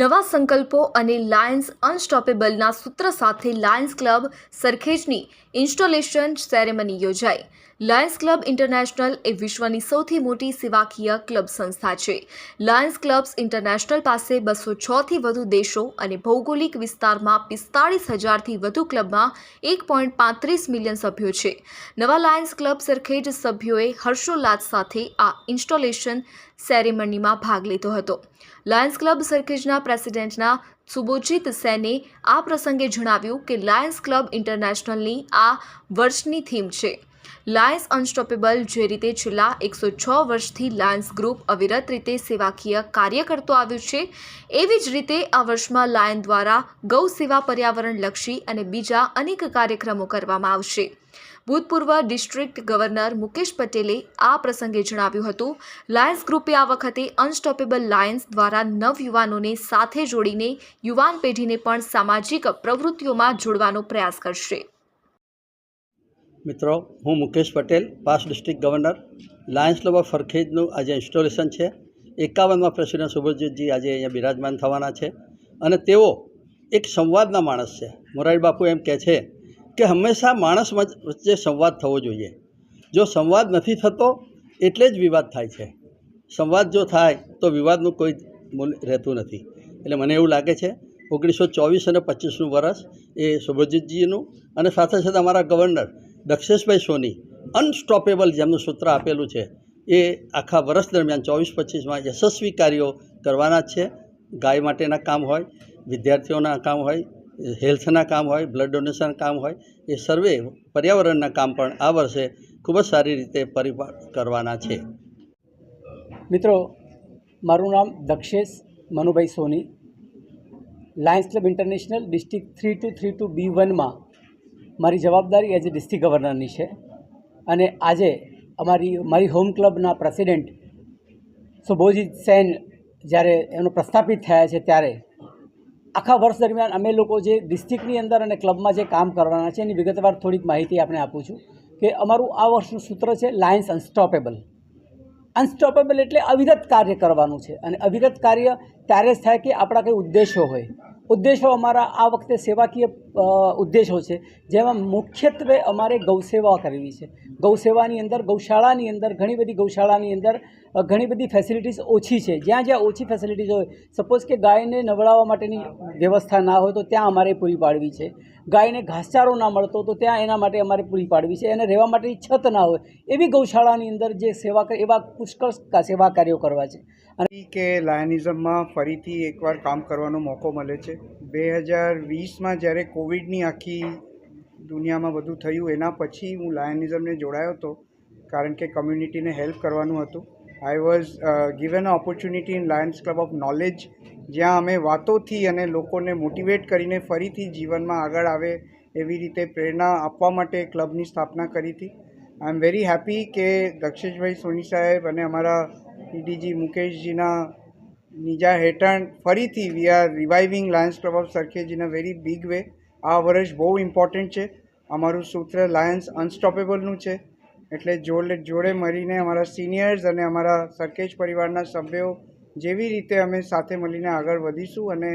નવા સંકલ્પો અને લાયન્સ અનસ્ટોપેબલના સૂત્ર સાથે લાયન્સ ક્લબ સરખેજની ઇન્સ્ટોલેશન સેરેમની યોજાઈ. લાયન્સ ક્લબ ઇન્ટરનેશનલ એ વિશ્વની સૌથી મોટી સેવાકીય ક્લબ સંસ્થા છે. લાયન્સ ક્લબ્સ ઇન્ટરનેશનલ પાસે બસો છથી વધુ દેશો અને ભૌગોલિક વિસ્તારમાં પિસ્તાળીસ હજારથી વધુ ક્લબમાં એક પોઈન્ટ પાંત્રીસ મિલિયન સભ્યો છે. નવા લાયન્સ ક્લબ સરખેજ સભ્યોએ હર્ષોલ્લાસ સાથે આ ઇન્સ્ટોલેશન સેરેમનીમાં ભાગ લીધો હતો. લાયન્સ ક્લબ સરખેજના પ્રેસિડેન્ટના સુબોજીત સેને આ પ્રસંગે જણાવ્યું કે લાયન્સ ક્લબ ઇન્ટરનેશનલની આ વર્ષની થીમ છે. લાયન્સ અનસ્ટોપેબલ, જે રીતે છેલ્લા એકસો છ વર્ષથી લાયન્સ ગ્રુપ અવિરત રીતે સેવાકીય કાર્ય કરતો આવ્યું છે, એવી જ રીતે આ વર્ષમાં લાયન દ્વારા ગૌ સેવા પર્યાવરણલક્ષી અને બીજા અનેક કાર્યક્રમો કરવામાં આવશે. ભૂતપૂર્વ ડિસ્ટ્રિક્ટ ગવર્નર મુકેશ પટેલે આ પ્રસંગે જણાવ્યું હતું, લાયન્સ ગ્રુપે આ વખતે અનસ્ટોપેબલ લાયન્સ દ્વારા નવયુવાનોને સાથે જોડીને યુવાન પેઢીને પણ સામાજિક પ્રવૃત્તિઓમાં જોડવાનો પ્રયાસ કરશે. મિત્રો, હું Mukesh Patel past district governor Lions Club ફરખેજનું આજે ઇન્સ્ટોલેશન છે. એકાવનમાં પ્રેસિડેન્ટ સુભજીતજી આજે અહીંયા બિરાજમાન થવાના છે. અને તેઓ એક સંવાદના માણસ છે. મોરારી બાપુ એમ કહે છે કે હંમેશા માણસ વચ્ચે સંવાદ થવો જોઈએ. જો સંવાદ નથી થતો, એટલે જ વિવાદ થાય છે. સંવાદ જો થાય, તો વિવાદનું કોઈ મૂલ્ય રહેતું નથી. એટલે મને એવું લાગે છે, ઓગણીસો ચોવીસ અને પચીસનું વર્ષ એ સુભજીતજીનું અને સાથે સાથે અમારા ગવર્નર દક્ષેશભાઈ સોની અનસ્ટોપેબલ જેમનું સૂત્ર આપેલું છે, એ આખા વર્ષ દરમિયાન ચોવીસ પચીસમાં યશસ્વી કાર્યો કરવાના છે. ગાય માટેના કામ હોય, વિદ્યાર્થીઓના કામ હોય, હેલ્થના કામ હોય, બ્લડ ડોનેશન કામ હોય, એ સર્વે પર્યાવરણના કામ પણ આ વર્ષે ખૂબ જ સારી રીતે પરિપાલ કરવાના છે. મિત્રો, મારું નામ Dakshesh Manubhai Soni. Lions Club International district three two three two B વનમાં મારી જવાબદારી એઝ એ ડિસ્ટ્રિક્ટ ગવર્નરની છે. અને આજે અમારી, મારી હોમ ક્લબના પ્રેસિડેન્ટ સુભોજીત સેન જ્યારે એનું પ્રસ્થાપિત થયા છે ત્યારે, આખા વર્ષ દરમિયાન અમે લોકો જે ડિસ્ટ્રિક્ટની અંદર અને ક્લબમાં જે કામ કરવાના છે એની વિગતવાર થોડીક માહિતી આપણે આપું છું કે અમારું આ વર્ષનું સૂત્ર છે લાયન્સ અનસ્ટોપેબલ અનસ્ટોપેબલ એટલે અવિરત કાર્ય કરવાનું છે અને અવિરત કાર્ય ત્યારે જ થાય કે આપણા કંઈ ઉદ્દેશો હોય. ઉદ્દેશો અમારા આ વખતે સેવાકીય ઉદ્દેશો છે. જેમાં મુખ્યત્વે અમારે ગૌસેવા કરવી છે. ગૌસેવાની અંદર, ગૌશાળાની અંદર, ઘણી બધી ગૌશાળાની અંદર ઘણી બધી ફેસિલિટીઝ ઓછી છે. જ્યાં જ્યાં ઓછી ફેસિલિટીઝ હોય સપોઝ કે ગાયને નવડાવવા માટેની વ્યવસ્થા ના હોય તો ત્યાં અમારે પૂરી પાડવી છે. ગાયને ઘાસચારો ના મળતો તો ત્યાં એના માટે અમારે પૂરી પાડવી છે. એને રહેવા માટેની છત ના હોય, એવી ગૌશાળાની અંદર જે સેવા કરે, એવા પુષ્કળ સેવા કાર્યો કરવા છે. અને કે લાયનિઝમમાં ફરીથી એકવાર કામ કરવાનો મોકો મળે છે? બે હજાર વીસમાં જ્યારે કોવિડની આખી દુનિયામાં બધું થયું, એના પછી હું લાયનિઝમને જોડાયો હતો, કારણ કે કમ્યુનિટીને હેલ્પ કરવાનું હતું. I was given a opportunity in Lions Club of knowledge જ્યાં અમે વાતોથી અને લોકોને મોટિવેટ કરીને ફરીથી જીવનમાં આગળ આવે એવી રીતે પ્રેરણા આપવા માટે ક્લબની સ્થાપના કરી હતી. આઈ એમ વેરી હેપી કે દક્ષેશભાઈ સોની સાહેબ અને અમારા પીડીજી મુકેશજીના નીજા હેઠળ ફરીથી we are reviving Lions Club of Sarkhej a very big way આ વર્ષ બહુ ઇમ્પોર્ટન્ટ છે. અમારું સૂત્ર લાયન્સ અનસ્ટોપેબલનું છે. એટલે જોડે જોડે મળીને અમારા સિનિયર્સ અને અમારા સરખેજ પરિવારના સભ્યો જેવી રીતે અમે સાથે મળીને આગળ વધીશું અને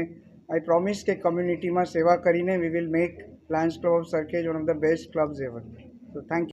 આઈ પ્રોમિસ કે કમ્યુનિટીમાં સેવા કરીને we will make Lions Club of Sarkhej one of the best clubs ever તો થેન્ક